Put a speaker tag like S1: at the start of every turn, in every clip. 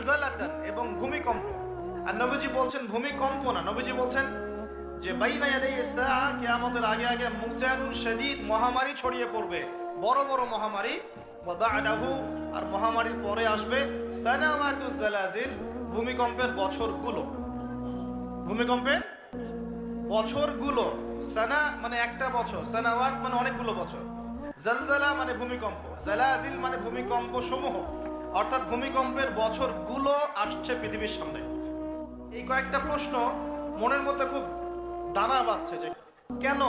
S1: জালজালাতান এবং ভূমিকম্প। আর নবীজি বলছেন, ভূমিকম্প না। নবীজি বলছেন যে, বাইনা ইয়াদাই সাআ কিয়ামতের আগে আগে মুজানুন শাদীদ মহামারী ছড়িয়ে পড়বে। বড় বড় মহামারী। ওয়া বা'দাহু আর মহামারীর পরে আসবে জালাজিল, ভূমিকম্পের বছরগুলো। ভূমিকম্পের বছরগুলো। সানা মানে একটা বছর সানাওয়াত মানে অনেকগুলো বছর। জালজালা মানে ভূমিকম্প, জালাজিল মানে ভূমিকম্প সমূহ অর্থাৎ ভূমিকম্পের বছরগুলো আসছে পৃথিবীর সামনে। এই কয়েকটা প্রশ্ন মনের মধ্যে খুব দানা বাঁধছে যে, কেন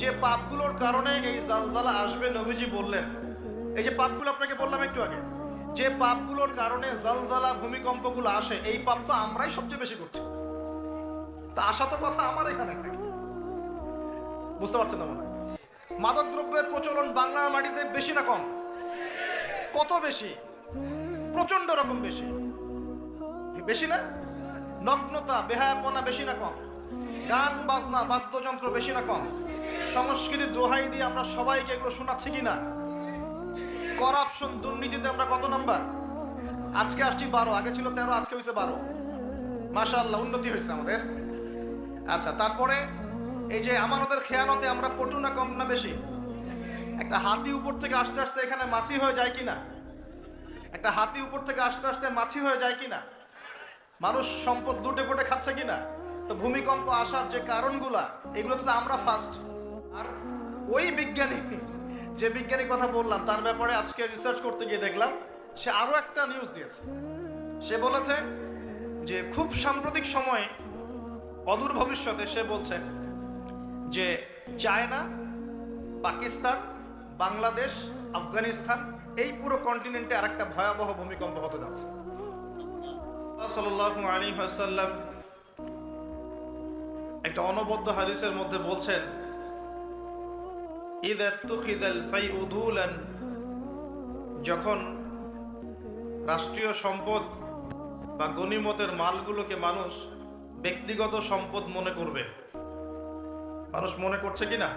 S1: যে পাপগুলোর কারণে এই জালজালা আসবে নবীজি বললেন? এই যে পাপগুলো আপনাকে বললাম একটু আগে, যে পাপগুলোর কারণে জালজালা, ভূমিকম্পগুলো আসে, এই পাপ তো আমরাই সবচেয়ে বেশি করছি। তা আসা তো কথা আমার এখানে বুঝতে পারছেন না মনে? মাদক দ্রব্যের প্রচলন বাংলার মাটিতে বেশি না কম? কত বেশি? প্রচণ্ড রকম বেশি। বেশি না? নগ্নতা, বেহায়াপনা বেশি না কম। গান, বাজনা, বাদ্যযন্ত্র বেশি না কম। সংস্কৃতির দোহাই দিয়ে আমরা সবাইকে এগুলো শোনাচ্ছি কি না করাপশন দুর্নীতিতে আমরা কত নাম্বার? আজকে আসছি বারো, আগে ছিল তেরো, আজকে হয়েছে বারো। মাশাআল্লাহ, উন্নতি হয়েছে আমাদের। আচ্ছা তারপরে এই যে আমানতের খেয়ানতে আমরা পটু না কম না বেশি? একটা হাতি উপর থেকে আস্তে আস্তে এখানে মাছি হয়ে যায় কিনা? একটা হাতি উপর থেকে আস্তে আস্তে মাছি হয়ে যায় কিনা? মানুষ সম্পদ লুটে পুটে খাচ্ছে কিনা? তো ভূমিকম্প আসার যে কারণগুলা, এগুলো তো আমরা ফার্স্ট আর ওই বিজ্ঞানী, যে বিজ্ঞানীর কথা বললাম, তার ব্যাপারে আজকে রিসার্চ করতে গিয়ে দেখলাম, সে আরও একটা নিউজ দিয়েছে। সে বলেছে যে খুব সাম্প্রতিক সময়ে, অদূর ভবিষ্যতে সে বলছে যে চায়না, পাকিস্তান বাংলাদেশ, আফগানিস্তান, এই পুরো কন্টিনেন্টে আর একটা ভয়াবহ ভূমিকম্প হতে যাচ্ছে। একটা অনবদ্য হাদিসের মধ্যে বলছেন ফাইউদুলান যখন রাষ্ট্রীয় সম্পদ বা গনিমতের মালগুলোকে মানুষ ব্যক্তিগত সম্পদ মনে করবে, মানুষ মনে করছে কি না?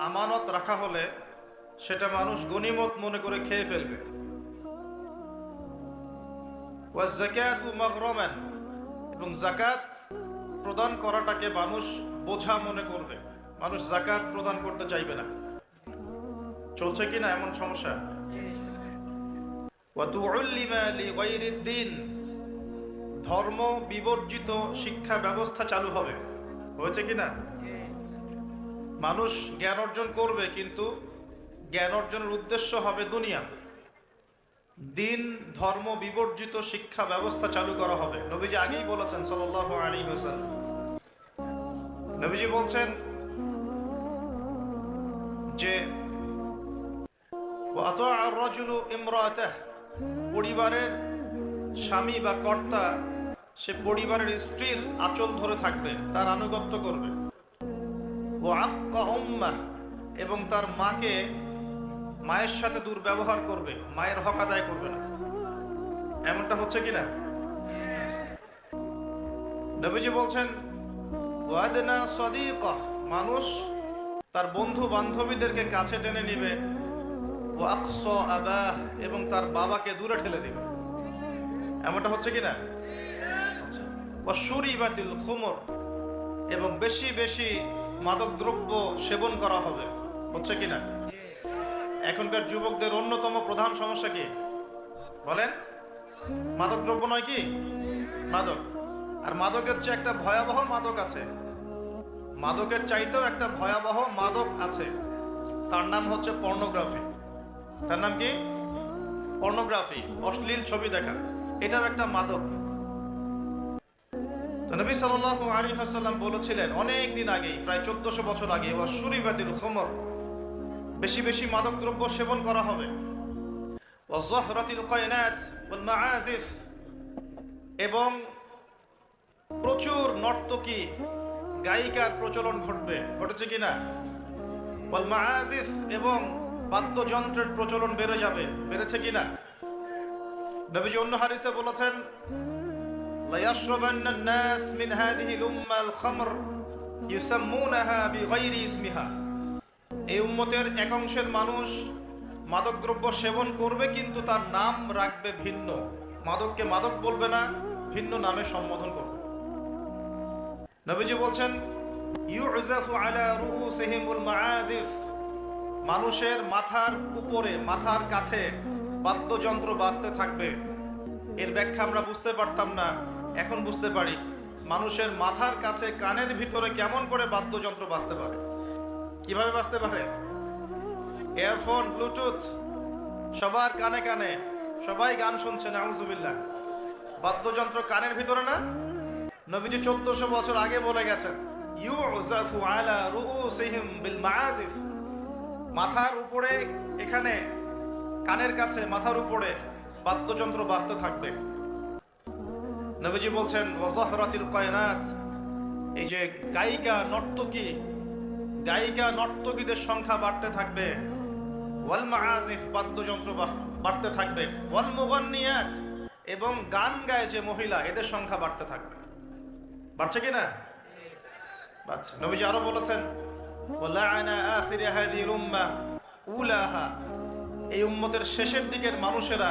S1: আমানত রাখা হলে সেটা মানুষ গনিমত মনে করে খেয়ে ফেলবে। এবং জাকাত প্রদান করাটাকে মানুষ বোঝা মনে করবে। মানুষ জাকাত প্রদান করতে চাইবে না। চলছে কি না এমন সমস্যা? ধর্ম বিবর্জিত শিক্ষা ব্যবস্থা চালু হবে। হয়েছে কি না? মানুষ জ্ঞান অর্জন করবে কিন্তু জ্ঞান অর্জনের উদ্দেশ্য হবে দুনিয়া। দিন ধর্ম বিবর্জিত শিক্ষা ব্যবস্থা চালু করা হবে। নবীজি আগেই বলেছেন আলাইহি ওয়াসাল্লাম। নবীজি বলছেন যে পরিবারের স্বামী বা কর্তা সে পরিবারের স্ত্রীর আঁচল ধরে থাকবে, তার আনুগত্য করবে। ও এবং তার মাকে মায়ের সাথে দুর্ব্যবহার করবে, মায়ের হক আদায় করবে না। এমনটা হচ্ছে কি না নবীজি বলছেন, ওয়াদনা সদিকা, মানুষ তার বন্ধু বান্ধবীদেরকে কাছে টেনে নিবে। এবং তার বাবাকে দূরে ঠেলে দিবে। এমনটা হচ্ছে কি না ও সুরিবাতিল খুমর, এবং বেশি বেশি মাদক দ্রব্য সেবন করা হবে। হচ্ছে কি না এখনকার যুবকদের অন্যতম প্রধান সমস্যা কি? বলেন। মাদক দ্রব্য নয় কি? মাদক। আর মাদকের চেয়ে একটা ভয়াবহ মাদক আছে। মাদকের চাইতেও একটা ভয়াবহ মাদক আছে। তার নাম হচ্ছে পর্নোগ্রাফি। তার নাম কি? পর্নোগ্রাফি। অশ্লীল ছবি দেখা। এটাও একটা মাদক। তো নবী সাল্লাল্লাহু আলাইহি ওয়াসাল্লাম বলেছিলেন, অনেক দিন আগেই, প্রায় চোদ্দশো বছর আগে, ওয়া সুরিবাতিল খুমর, বেশি বেশি মাদক দ্রব্য সেবন করা হবে। ওয়া যহরাতিল কায়নাত মাআজিফ এবং প্রচুর নর্তকী, গায়িকার প্রচলন ঘটবে। ঘটেছে কিনা ওয়াল মাআজিফ এবং বাদ্যযন্ত্রের প্রচলন বেড়ে যাবে। বেড়েছে কিনা নবীজি অন্য হারিসে বলেছেন لا يشربن الناس من هذه الأمة الخمر يسمونها بغير اسمها এই উম্মতের এক অংশের মানুষ মাদকদ্রব্য সেবন করবে কিন্তু তার নাম রাখবে ভিন্ন মাদককে মাদক বলবে না ভিন্ন নামে সম্বোধন করবে নবীজি বলছেন ইউজাফু আলা রুউসিহিমুল মাআজিফ মানুষের মাথার উপরে মাথার কাছে বাদ্যযন্ত্র বাজতে থাকবে এর ব্যাখ্যা আমরা বুঝতে পারতাম না। এখন বুঝতে পারি, মানুষের মাথার কাছে কানের ভিতরে কেমন করে বাদ্যযন্ত্র বাঁচতে পারে? কীভাবে বাঁচতে পারে? এয়ারফোন, ব্লুটুথ, সবার কানে কানে, সবাই গান শুনছে নাউজুবিল্লাহ। বাদ্যযন্ত্র কানের ভিতরে না? নবীজি চোদ্দশো বছর আগে বলে গেছেন আলা বিল মাথার উপরে, এখানে, কানের কাছে, মাথার উপরে বাদ্যযন্ত্র বাজতে থাকবে। নবীজি বলছেন, ওয়াজহরাতিল কায়নাত এই যে গায়িকা নর্তকী, গায়িকা নর্তকীদের সংখ্যা বাড়তে থাকবে। ওয়াল মাআজিফ বাদ্যযন্ত্র বাড়তে থাকবে। ওয়াল মুগান্নিয়াত এবং গান গায় যে মহিলা, এদের সংখ্যা বাড়তে থাকবে। বাড়ছে কি না? বাড়ছে। নবীজি আরও বলেছেন ওয়ালাআনা আখির হাদিহিল উম্মাহ উলাহা এই উম্মতের শেষের দিকের মানুষেরা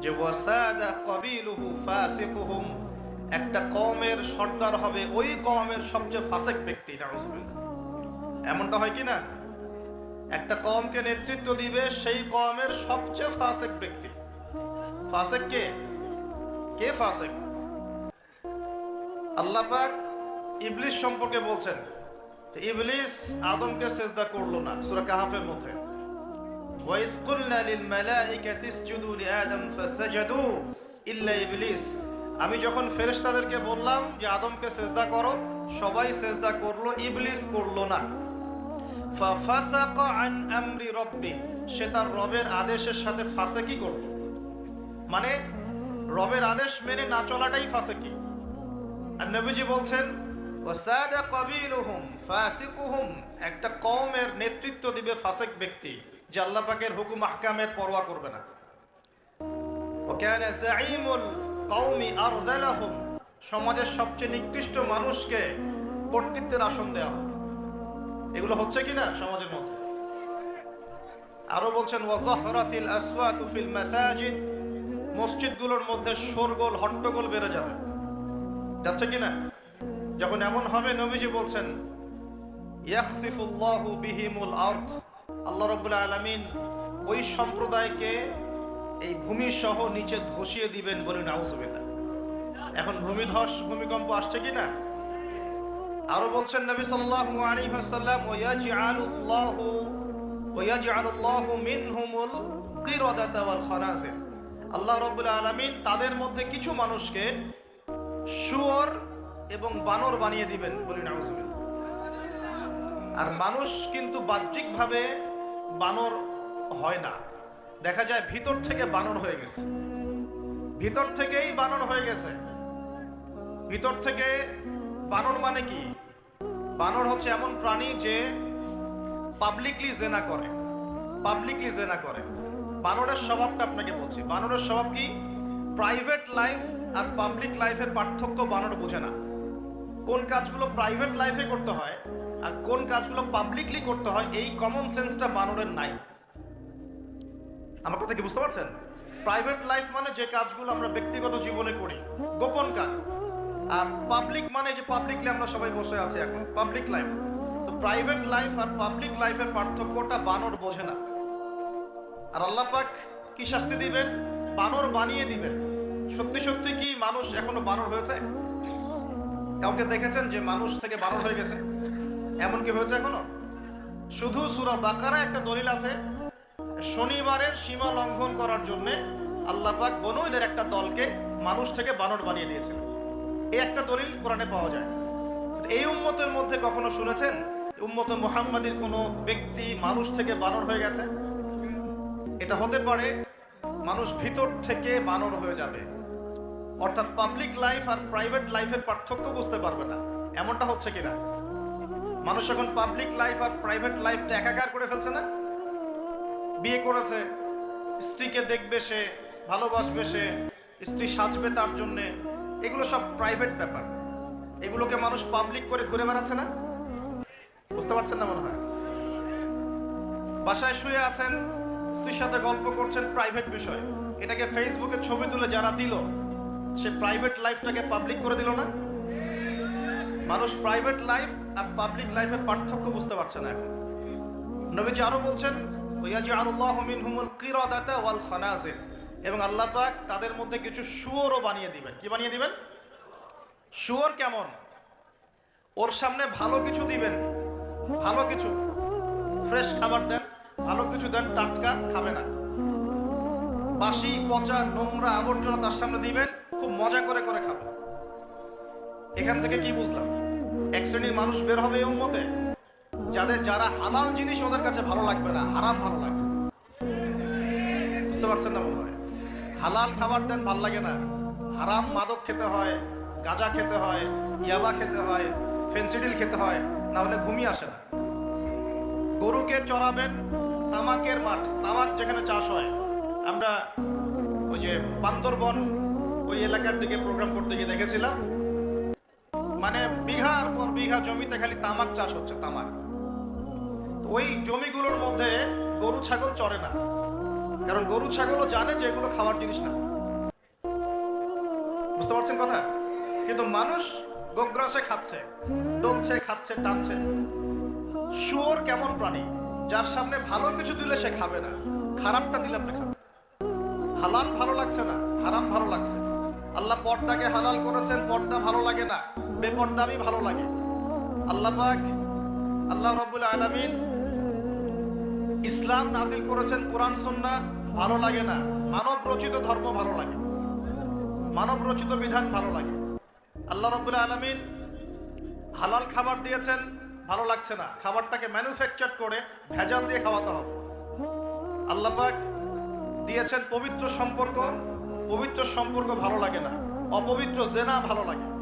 S1: যে ওয়াসাদা কবিলুহু ফাসিকুহুম, একটা কওমের সর্দার হবে ওই কওমের সবচেয়ে ফাসেক ব্যক্তি এমনটা হয় কি না? একটা কওমকে নেতৃত্ব দিবে সেই কওমের সবচেয়ে ফাসেক ব্যক্তি। ফাসেক কে? কে ফাসেক? আল্লাহ পাক সম্পর্কে বলছেন যে ইবলিস আদমকে সেজদা করল না, সূরা কাহাফের মধ্যে। ওয়াইজ কুলনা লিল মালাইকাতি ইসজুদু লি আদম ফাসাজাদু ইল্লা ইবলিস আমি যখন ফেরেশতাদেরকে বললাম যে, আদমকে সেজদা করো সবাই সেজদা করল, ইবলিস করল না। ফাফাসাকা আন আমরি রব্বি, সে তার রবের আদেশের সাথে ফাঁসে কি করল। মানে রবের আদেশ মেনে না চলাটাই ফাসাকি। আর নবীজি বলছেন, ওয়াসাদা কাবিলুহুম, ফাসিকুহুম একটা কওমের নেতৃত্ব দিবে ফাসিক ব্যক্তি। যে আল্লাহ পাকের হুকুম আহকামের পরোয়া করবে না। সমাজের সবচেয়ে নিকৃষ্ট মানুষকে কর্তৃত্বের আসন দেওয়া হবে। এগুলো হচ্ছে কি না সমাজের মধ্যে। আরও বলছেন মাসাজিদ মসজিদগুলোর মধ্যে শোরগোল, হট্টগোল বেড়ে যাবে। যাচ্ছে কি না যখন এমন হবে, নবীজি বলছেন, ইয়াখসিফুল্লাহু বিহিমুল আরদ আল্লাহ রাব্বুল আলামিন ওই সম্প্রদায়কে এই ভূমি সহ নিচে ধসিয়ে দিবেন বলে নাউজুবিল্লাহ। এখন ভূমিধস, ভূমিকম্প আসছে কি না আরও বলছেন নবী সাল্লাল্লাহু আলাইহি ওয়াসাল্লাম, ওয়ায়াজআলুল্লাহু ওয়ায়াজআলুল্লাহু মিনহুমুল কিরাদাতা ওয়াল খানাজির। আল্লাহ রাব্বুল আলামিন তাদের মধ্যে কিছু মানুষকে শুয়োর এবং বানর বানিয়ে দিবেন বলি নাউজুবিল্লাহ। আর মানুষ কিন্তু বাহ্যিকভাবে বানর হয় না। দেখা যায় ভিতর থেকে বানর হয়ে গেছে। ভিতর থেকেই বানর হয়ে গেছে। ভিতর থেকে বানর মানে কি? বানর হচ্ছে এমন প্রাণী যে পাবলিকলি জেনা করে। পাবলিকলি জেনা করে। বানরের স্বভাবটা আপনাকে বলছি। বানরের স্বভাব কি? প্রাইভেট লাইফ আর পাবলিক লাইফের পার্থক্য বানর বোঝে না। কোন কাজগুলো প্রাইভেট লাইফে করতে হয় আর কোন কাজগুলো পাবলিকলি করতে হয়, এই কমন সেন্সটা বানরের নাই। আমার কথা কি বুঝতে পারছেন? প্রাইভেট লাইফ মানে যে কাজগুলো আমরা ব্যক্তিগত জীবনে করি, গোপন কাজ। আর পাবলিক মানে যে পাবলিকলি আমরা সবাই বসে আছি এখন পাবলিক লাইফ তো প্রাইভেট লাইফ আর পাবলিক লাইফের পার্থক্যটা বানর বোঝে না। আর আল্লাহ পাক কি শাস্তি দিবেন? বানর বানিয়ে দিবেন। সত্যি সত্যি কি মানুষ এখনও বানর হয়েছে? কাউকে দেখেছেন যে মানুষ থেকে বানর হয়ে গেছে? এমন কি হয়েছে এখনও? শুধু সুরা বাকারা একটা দলিল আছে, শনিবারের সীমা লঙ্ঘন করার জন্য আল্লাহ পাক বনুইদের একটা দলকে মানুষ থেকে বানর বানিয়ে দিয়েছেন এই একটা দলিল কোরআনে পাওয়া যায়। এই উম্মতের মধ্যে কখনো শুনেছেন? উম্মত মুহাম্মাদের কোনো ব্যক্তি মানুষ থেকে বানর হয়ে গেছে? এটা হতে পারে মানুষ ভিতর থেকে বানর হয়ে যাবে। অর্থাৎ পাবলিক লাইফ আর প্রাইভেট লাইফের পার্থক্য বুঝতে পারবে না। এমনটা হচ্ছে কিনা? মানুষ এখন পাবলিক লাইফ আর প্রাইভেট লাইফটা একাকার করে ফেলছে না? বিয়ে করেছে, স্ত্রীকে দেখবে সে, ভালোবাসবে সে, স্ত্রী সাজবে তার জন্যে, এগুলো সব প্রাইভেট ব্যাপার। এগুলোকে মানুষ পাবলিক করে ঘুরে বেড়াচ্ছে না? বুঝতে পারছেন না মনে হয়? বাসায় শুয়ে আছেন, স্ত্রীর সাথে গল্প করছেন প্রাইভেট বিষয়। এটাকে ফেসবুকে ছবি তুলে যারা দিল, সে প্রাইভেট লাইফটাকে পাবলিক করে দিল না? মানুষ প্রাইভেট লাইফ আর পাবলিক লাইফের পার্থক্য বুঝতে পারছে না এখন। নবীজি আরও বলছেন ওয়াল এবং আল্লাহ তাদের মধ্যে কিছু শুয়োরও বানিয়ে দিবেন। কি বানিয়ে দিবেন? শুয়োর কেমন? ওর সামনে ভালো কিছু দিবেন। ভালো কিছু। ফ্রেশ খাবার দেন, ভালো কিছু দেন, টাটকা খাবে না। বাসি, পচা, নোংরা আবর্জনা তার সামনে দিবেন, খুব মজা করে করে খাবে এখান থেকে কি বুঝলাম? এক শ্রেণির মানুষ বের হবে এই উম্মতে? যাদের যারা হালাল জিনিস ওদের কাছে ভালো লাগবে না, হারাম ভালো লাগবে। বুঝতে পারছেন না মনে হয়? হালাল খাবার দেন ভালো লাগে না। হারাম মাদক খেতে হয়, গাঁজা খেতে হয়, ইয়াবা খেতে হয়, ফেন্সিডিল খেতে হয় না হলে ঘুমিয়ে আসে না। গরুকে চড়াবেন তামাকের মাঠ, তামাক যেখানে চাষ হয়। আমরা ওই যে বান্দরবন ওই এলাকার দিকে প্রোগ্রাম করতে গিয়ে দেখেছিলাম। মানে বিঘার পর বিঘা জমিতে খালি তামাক চাষ হচ্ছে, তামাক। ওই জমিগুলোর মধ্যে গরু, ছাগল চড়ে না। কারণ গরু, ছাগলও জানে যে এগুলো খাওয়ার জিনিস না। বুঝতে পারছেন কথা? কিন্তু মানুষ গোগ্রাসে খাচ্ছে, ডলছে, খাচ্ছে, টানছে। শুয়োর কেমন প্রাণী? যার সামনে ভালো কিছু দিলে সে খাবে না। খারাপটা দিলে আপনি খাবেন। হালাল ভালো লাগছে না, হারাম ভালো লাগছে। আল্লাহ পর্দাকে হালাল করেছেন, পর্দা ভালো লাগে না। বেপর্দামি ভালো লাগে। আল্লাহ পাক, আল্লাহ রব্বুল আলামিন ইসলাম নাজিল করেছেন কোরআন, সুন্নাহ, ভালো লাগে না। মানব রচিত ধর্ম ভালো লাগে। মানব রচিত বিধান ভালো লাগে। আল্লাহ রব্বুল আলমিন হালাল খাবার দিয়েছেন, ভালো লাগছে না। খাবারটাকে ম্যানুফ্যাকচার করে ভেজাল দিয়ে খাওয়াতে হবে। আল্লাহ পাক দিয়েছেন পবিত্র সম্পর্ক। পবিত্র সম্পর্ক ভালো লাগে না। অপবিত্র জেনা ভালো লাগে।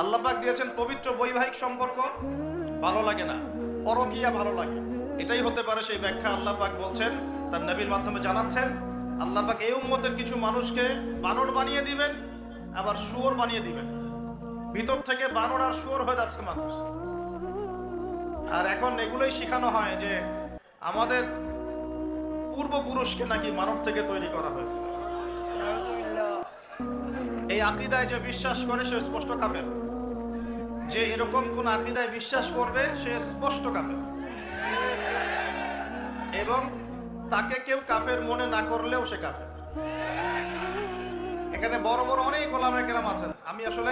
S1: আল্লাহ পাক দিয়েছেন পবিত্র বৈবাহিক সম্পর্ক। ভালো লাগে না। পরকিয়া ভালো লাগে। এটাই হতে পারে সেই ব্যাখ্যা আল্লাহ পাক বলছেন। তার নবীর মাধ্যমে জানাচ্ছেন, আল্লাহ পাক এই উম্মতের কিছু মানুষকে বানর বানিয়ে দিবেন, আবার শুয়োর বানিয়ে দিবেন। ভিতর থেকে বানর আর শুয়োর হয়ে যাচ্ছে মানুষ। আর এখন এগুলোই শেখানো হয় যে আমাদের পূর্বপুরুষকে নাকি মানব থেকে তৈরি করা হয়েছে। এই আকিদায় যে বিশ্বাস করে সে স্পষ্ট কাফের। যে এরকম কোন আকিদায় বিশ্বাস করবে, সে স্পষ্ট কাফের। এবং তাকে কেউ কাফের মনে না করলেও সে কাফের। এখানে বড় বড় অনেক গোলাম কেরাম আছেন। আমি আসলে